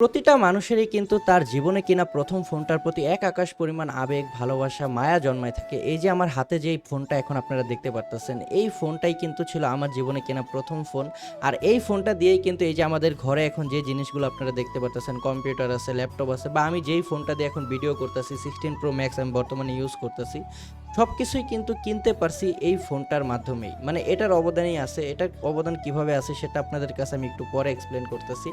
প্রতিটা মানুষেরই কিন্তু তার জীবনে কিনা প্রথম ফোনটার প্রতি এক আকাশ পরিমাণ আবেগ, ভালোবাসা, মায়া জন্মায় থাকে। এই যে আমার হাতে যে ফোনটা এখন আপনারা দেখতে পারতেছেন, এই ফোনটাই কিন্তু ছিল আমার জীবনে কেনা প্রথম ফোন। আর এই ফোনটা দিয়েই কিন্তু এই যে আমাদের ঘরে এখন যে জিনিসগুলো আপনারা দেখতে পারতেছেন, কম্পিউটার আছে, ল্যাপটপ আছে, বা আমি যেই ফোনটা দিয়ে এখন ভিডিও করতেছি, সিক্সটিন প্রো ম্যাক্স আমি বর্তমানে ইউজ করতেছি সব কিছুই কিন্তু কিনতে পারছি এই ফোনটার মাধ্যমেই। মানে এটার অবদানই আছে, এটার অবদান কীভাবে আছে সেটা আপনাদের কাছে আমি একটু পরে এক্সপ্লেন করতেছি।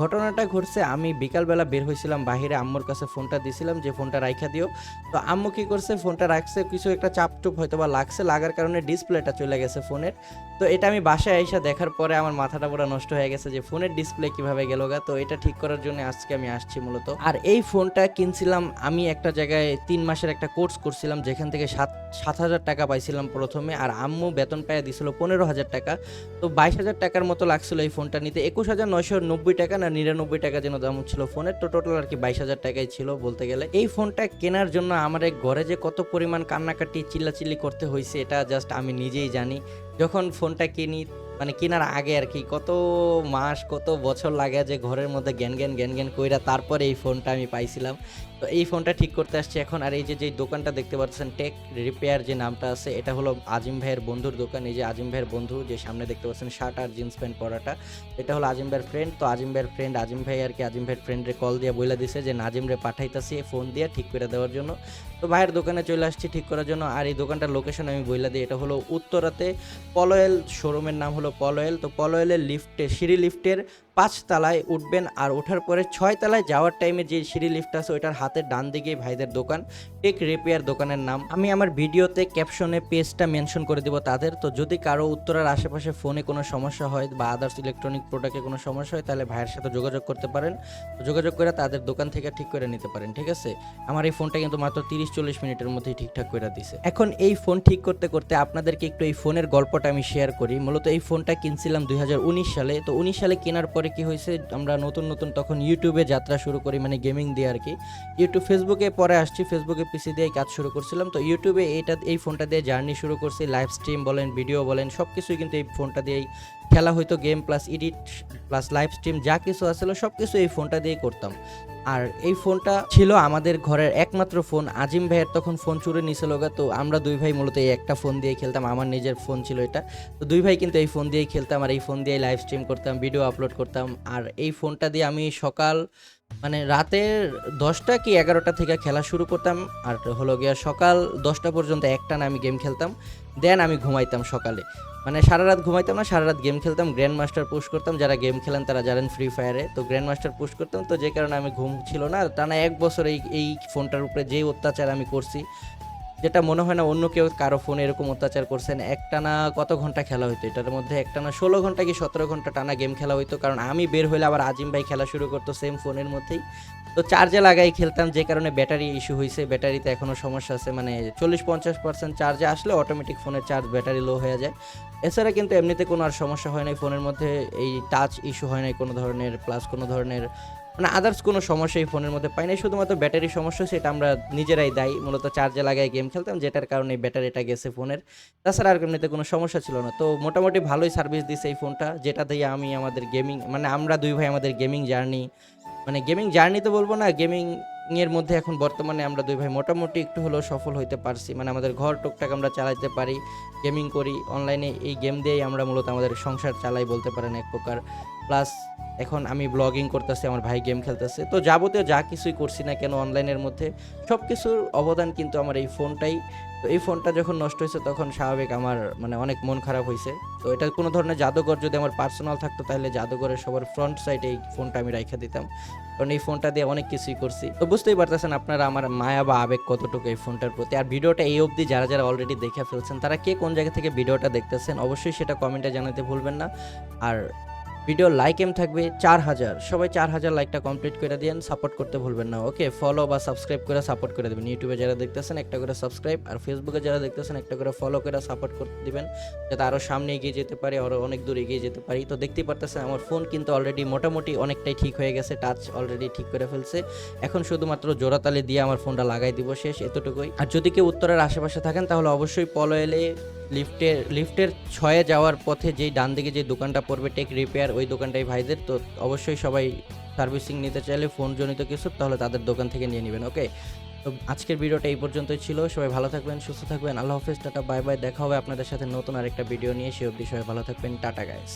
ঘটনাটা ঘটছে, আমি বিকালবেলা বের হয়েছিলাম বাহিরে, আম্মুর কাছে ফোনটা দিছিলাম যে ফোনটা রাইখা দিও। তো আম্মু কি করছে, ফোনটা রাখছে, কিছু একটা চাপটুপ হয়তো বা লাগছে, লাগার কারণে ডিসপ্লেটা চলে গেছে ফোনের। তো এটা আমি বাসায় এসে দেখার পরে আমার মাথাটা পুরো নষ্ট হয়ে গেছে যে ফোনের ডিসপ্লে কীভাবে গেল গা। তো এটা ঠিক করার জন্য আজকে আমি আসছি মূলত। আর এই ফোনটা কিনছিলাম, আমি একটা জায়গায় তিন মাসের একটা কোর্স করছিলাম, যেখান থেকে সাত সাত হাজার টাকা পাইছিলাম প্রথমে, আর আম্মু বেতন পাইয়া দিছিল পনেরো হাজার টাকা। তো বাইশ হাজার টাকার মতো লাগছিল এই ফোনটা নিতে। একুশ হাজার নয়শো নব্বই টাকা না নিরানব্বই টাকা যেন দাম ছিল ফোনের তো টোটাল আর কি বাইশ হাজার টাকাই ছিল বলতে গেলে। এই ফোনটা কেনার জন্য আমার ঘরে যে কত পরিমাণ কান্নাকাটি, চিল্লাচিল্লি করতে হয়েছে এটা জাস্ট আমি নিজেই জানি। যখন ফোনটা কিনি মানে কেনার আগে আর কি, কত মাস, কত বছর লাগে যে ঘরের মধ্যে জ্ঞান জ্ঞান জ্ঞান জ্ঞান কইরা তারপরে এই ফোনটা আমি পাইছিলাম। তো এই ফোনটা ঠিক করতে আসছি এখন, আর এই যে যে দোকানটা দেখতে পাচ্ছেন, টেক রিপেয়ার যে নামটা আছে, এটা হলো আজিম ভাইয়ের বন্ধুর দোকান। এই যে আজিম ভাইয়ের বন্ধু, যে সামনে দেখতে পাচ্ছেন শার্ট আর জিন্স প্যান্ট পরাটা, এটা হলো আজিম ভাইয়ের ফ্রেন্ড তো আজিম ভাইয়ের ফ্রেন্ড আজিম ভাই আর কি, আজিম ভাইয়ের ফ্রেন্ডরে কল দিয়ে বইলা দিছে যে নাজিম রে পাঠাইতাছি ফোন দিয়ে ঠিক করে দেওয়ার জন্য। তো ভাইয়ের দোকানে চলে আসছি ঠিক করার জন্য, আর এই দোকানটার লোকেশন আমি বইলা দিই, এটা হলো উত্তরাতে পলয়েল শোরুমের নাম হলো পলয়েল তো পলয়েলের লিফটে সিঁড়ি লিফটের পাঁচ তলায় উঠবেন আর ওঠার পরে ছয় তলায় যাওয়ার টাইমে যে সিঁড়ি লিফট আছে, ওইটার হাতের ডান দিকে ভাইদের দোকান। টেক রিপেয়ার দোকানের নাম। আমি আমার ভিডিওতে ক্যাপশনে পেজটা মেনশন করে দেবো তাদের। তো যদি কারও উত্তরার আশেপাশে ফোনে কোনো সমস্যা হয় বা আদার্স ইলেকট্রনিক প্রোডাক্টে কোনো সমস্যা হয়, তাহলে ভাইয়ের সাথে যোগাযোগ করতে পারেন। যোগাযোগ করে তাদের দোকান থেকে ঠিক করে নিতে পারেন, ঠিক আছে? আমার এই ফোনটা কিন্তু মাত্র তিরিশ চল্লিশ মিনিটের মধ্যেই ঠিকঠাক করে দিছে। এখন এই ফোন ঠিক করতে করতে আপনাদেরকে একটু এই ফোনের গল্পটা আমি শেয়ার করি। মূলত এই ফোনটা কিনছিলাম দুই হাজার উনিশ সালে। তো উনিশ সালে কেনার পরে কি হয়েছে, আমরা নতুন নতুন তখন ইউটিউবে যাত্রা শুরু করি মানে গেমিং দিয়ে আর কি। ইউটিউব ফেসবুকে পরে আসছি ফেসবুকে পিসি দিয়ে কাজ শুরু করছিলাম। তো ইউটিউবে এইটা, এই ফোনটা দিয়ে জার্নি শুরু করছি লাইভ স্ট্রিম বলেন ভিডিও বলেন সব কিছুই কিন্তু এই ফোনটা দিয়েই খেলা হয়তো game plus edit plus live stream যা কিছু আসলে সব কিছু এই ফোনটা দিয়েই করতাম। আর এই ফোনটা ছিল আমাদের ঘরের একমাত্র ফোন আজিম ভাইয়ের তখন ফোন চুরে নিছিল তো আমরা দুই ভাই মূলত এই একটা ফোন দিয়ে খেলতাম, আমার নিজের ফোন ছিল এটা। তো দুই ভাই কিন্তু এই ফোন দিয়েই খেলতাম, আর এই ফোন দিয়ে লাইভ স্ট্রিম করতাম ভিডিও আপলোড করতাম। আর এই ফোনটা দিয়ে আমি সকাল মানে রাতের দশটা কি এগারোটা থেকে খেলা শুরু করতাম। আর হলো গিয়া সকাল দশটা পর্যন্ত একটা না আমি গেম খেলতাম। দেন আমি ঘুমাইতাম সকালে। মানে সারা রাত ঘুমাইতাম না, সারা রাত গেম খেলতাম। গ্র্যান্ড মাস্টার পোস্ট করতাম। যারা গেম খেলেন তারা জানেন ফ্রি ফায়ারে তো গ্র্যান্ড মাস্টার পোস্ট করতাম। তো যে কারণে আমি ঘুম ছিল না। টানা এক বছর এই এই ফোনটার উপরে যেই অত্যাচার আমি করছি যেটা মনে হয় না অন্য কেউ কারও ফোনে এরকম অত্যাচার করছেন, একটানা কত ঘণ্টা খেলা হইতো? এটার মধ্যে একটানা ষোলো ঘণ্টা কি সতেরো ঘণ্টা টানা গেম খেলা হইতো? কারণ আমি বের হইলে আবার আজিম ভাই খেলা শুরু করতো সেম ফোনের মধ্যেই। তো চার্জে লাগাই খেলতাম, যে কারণে ব্যাটারি ইস্যু হয়েছে ব্যাটারিতে এখনও সমস্যা আছে মানে চল্লিশ পঞ্চাশ পার্সেন্ট চার্জে আসলে অটোমেটিক ফোনের চার্জ ব্যাটারি লো হয়ে যায়। এছাড়া কিন্তু এমনিতে কোনো আর সমস্যা হয় নাই, ফোনের মধ্যে এই টাচ ইস্যু হয় নাই কোনো ধরনের প্লাস কোনো ধরনের মানে আদার্স কোনো সমস্যা এই ফোনের মধ্যে পাই নাই। শুধুমাত্র ব্যাটারি সমস্যা সেটা আমরা নিজেরাই দায়ী। মূলত চার্জে লাগাই গেম খেলতাম, যেটার কারণে ব্যাটারিটা গেছে ফোনের তাছাড়া আর এমনিতে কোনো সমস্যা ছিল না। তো মোটামুটি ভালোই সার্ভিস দিছে এই ফোনটা যেটা দিয়ে আমি আমাদের গেমিং মানে আমরা দুই ভাই আমাদের গেমিং জার্নি মানে গেমিং জার্নি তো বলব না গেমিং এর মধ্যে এখন বর্তমানে আমরা দুই ভাই মোটামুটি একটু হলেও সফল হইতে পারছি। মানে আমাদের ঘর টুকটাক আমরা চালাইতে পারি গেমিং করি অনলাইনে এই গেম দিয়েই আমরা মূলত আমাদের সংসার চালাই বলতে পারেন এক প্রকার। প্লাস এখন আমি ব্লগিং করতেছি, আমার ভাই গেম খেলতেছে। তো যাবতীয় যা কিছুই করছি না কেন অনলাইনের মধ্যে সব কিছুর অবদান কিন্তু আমার এই ফোনটাই তো এই ফোনটা যখন নষ্ট হয়েছে, তখন স্বাভাবিক আমার মানে অনেক মন খারাপ হয়েছে। তো এটা কোনো ধরনের জাদুঘর যদি আমার পার্সোনাল থাকতো, তাহলে জাদুঘরের সবার ফ্রন্ট সাইডে এই ফোনটা আমি রাইখা দিতাম। কারণ এই ফোনটা দিয়ে অনেক কিছুই করছি। তো বুঝতেই পারতেছেন আপনারা আমার মায়া বা আবেগ কতটুকু এই ফোনটার প্রতি। আর ভিডিওটা এই অবধি যারা যারা অলরেডি দেখে ফেলছেন, তারা কে কোন জায়গা থেকে ভিডিওটা দেখতেছেন, অবশ্যই সেটা কমেন্টে জানাতে ভুলবেন না। আর ভিডিও লাইক এম থাকবে চার হাজার। সবাই চার হাজার লাইকটা কমপ্লিট করে দিন সাপোর্ট করতে ভুলবেন না ওকে ফলো বা সাবস্ক্রাইব করে সাপোর্ট করে দেবেন। ইউটিউবে যারা দেখতেছেন, একটা করে সাবস্ক্রাইব আর ফেসবুকে যারা দেখতেছেন, একটা করে ফলো করে সাপোর্ট করতে দিবেন, যাতে আরও সামনে এগিয়ে যেতে পারি আরও অনেক দূর এগিয়ে যেতে পারি। তো দেখতেই পারতেছেন, আমার ফোন কিন্তু অলরেডি মোটামুটি অনেকটাই ঠিক হয়ে গেছে টাচ অলরেডি ঠিক করে ফেলছে। এখন শুধুমাত্র জোড়াতালি দিয়ে আমার ফোনটা লাগাই দিব শেষ, এতটুকুই। আর যদি কেউ উত্তরের আশেপাশে থাকেন, তাহলে অবশ্যই পলো এলে লিফটের লিফটের ছয়ে যাওয়ার পথে যেই ডান দিকে যে দোকানটা পড়বে টেক রিপেয়ার, ওই দোকানটাই ভাইদের। তো অবশ্যই সবাই সার্ভিসিং নিতে চাইলে ফোন জনিত কিছু, তাহলে তাদের দোকান থেকে নিয়ে নেবেন, ওকে? তো আজকের ভিডিওটা এই পর্যন্তই ছিল, সবাই ভালো থাকবেন, সুস্থ থাকবেন, আল্লাহ হাফেজ, টাটা, বাই বাই, দেখা হবে আপনাদের সাথে নতুন আরেকটা ভিডিও নিয়ে, সে অবধি সবাই ভালো থাকবেন, টাটা গাইস